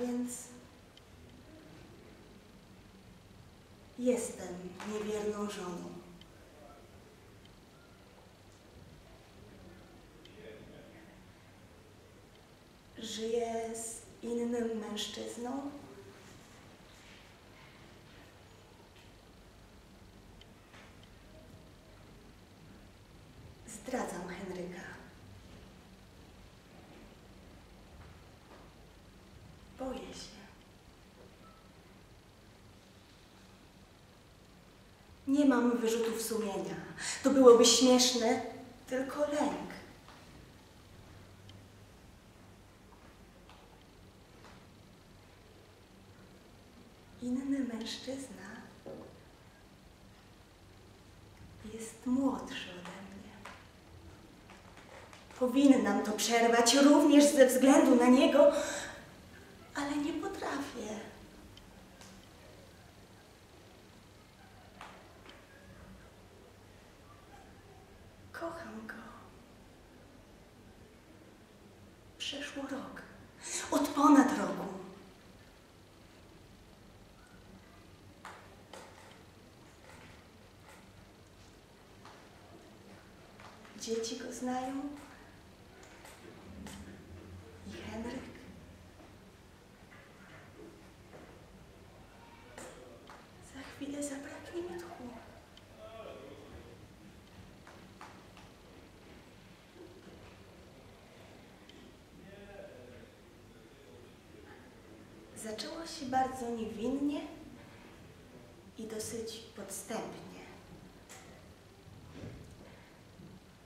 więc jestem niewierną żoną. Żyję z innym mężczyzną. Zdradzam. Boję się. Nie mam wyrzutów sumienia. To byłoby śmieszne, tylko lęk. Inny mężczyzna jest młodszy ode mnie. Powinnam to przerwać również ze względu na niego, ale nie potrafię. Kocham go. Przeszło rok. Od ponad roku. Dzieci go znają. I Henryk. Za chwilę zabraknie mi tchu. Zaczęło się bardzo niewinnie i dosyć podstępnie.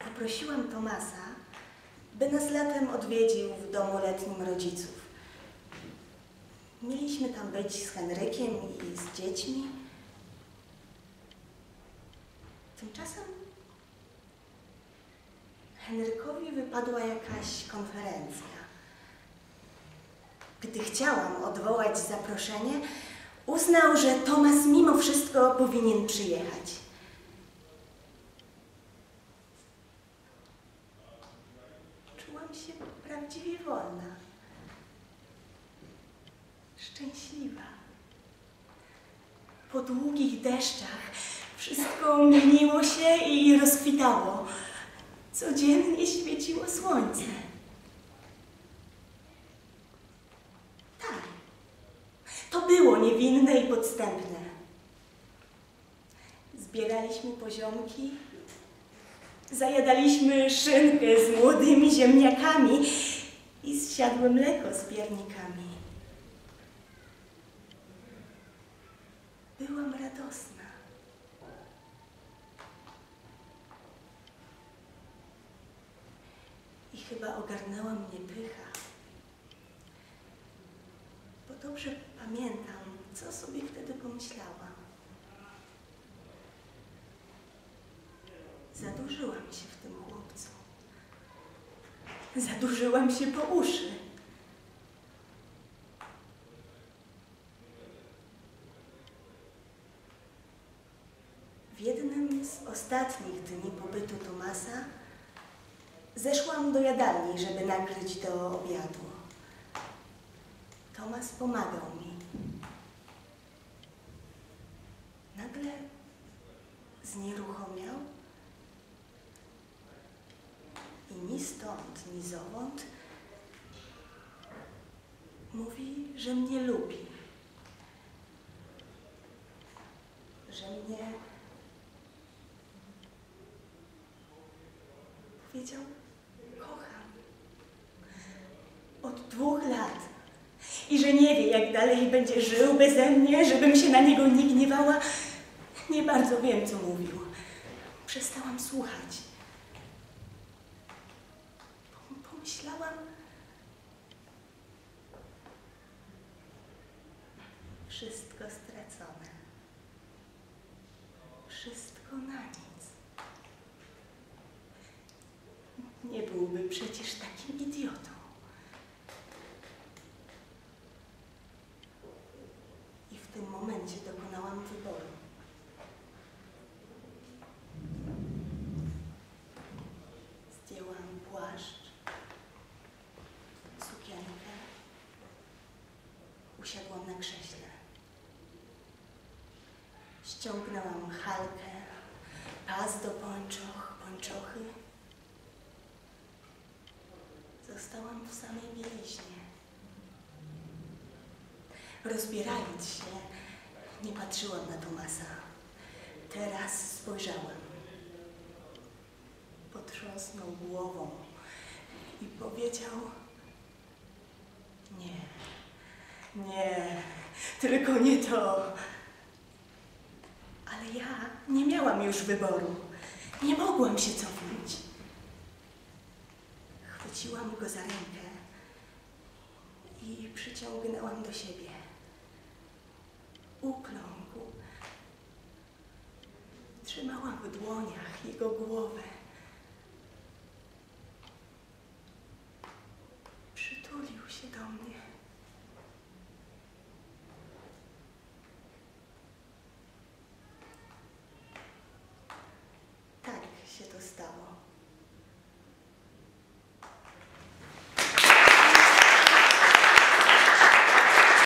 Zaprosiłam Tomasa, by nas latem odwiedził w domu letnim rodziców. Mieliśmy tam być z Henrykiem i z dziećmi. Tymczasem Henrykowi wypadła jakaś konferencja. Gdy chciałam odwołać zaproszenie, uznał, że Tomas mimo wszystko powinien przyjechać. Czułam się prawdziwie wolna. Szczęśliwa. Po długich deszczach wszystko mieniło się i rozkwitało. Codziennie świeciło słońce. Podstępne. Zbieraliśmy poziomki, zajadaliśmy szynkę z młodymi ziemniakami i zsiadłe mleko z piernikami. Byłam radosna. I chyba ogarnęła mnie pycha. Bo dobrze pamiętam, co sobie wtedy pomyślałam. Zadłużyłam się w tym chłopcu. Zadłużyłam się po uszy. W jednym z ostatnich dni pobytu Tomasa zeszłam do jadalni, żeby nakryć do obiadu. Tomas pomagał mi. Nagle znieruchomiał i ni stąd, ni zowąd mówi, że mnie lubi. Że mnie powiedział kocham. Od dwóch lat. I że nie wie, jak dalej będzie żył beze mnie, żebym się na niego nie gniewała. Nie bardzo wiem, co mówił. Przestałam słuchać. Pom- Pomyślałam, wszystko stracone. Wszystko na nic. Nie byłby przecież takim idiotą. I w tym momencie dokonałam wyboru. Zdjęłam płaszcz, sukienkę Ściągnęłam halkę, pas do pończoch, pończochy. Zostałam w samej bieliźnie. Rozbierając się, nie patrzyłam na Tomasa. Teraz spojrzałam. Potrząsnął głową i powiedział: Nie, nie, tylko nie to. Ale ja nie miałam już wyboru. Nie mogłam się cofnąć. Chwyciłam go za rękę i przyciągnęłam do siebie. Ukląkł. Trzymałam w dłoniach jego głowę. Przytulił się do mnie. Tak się to stało.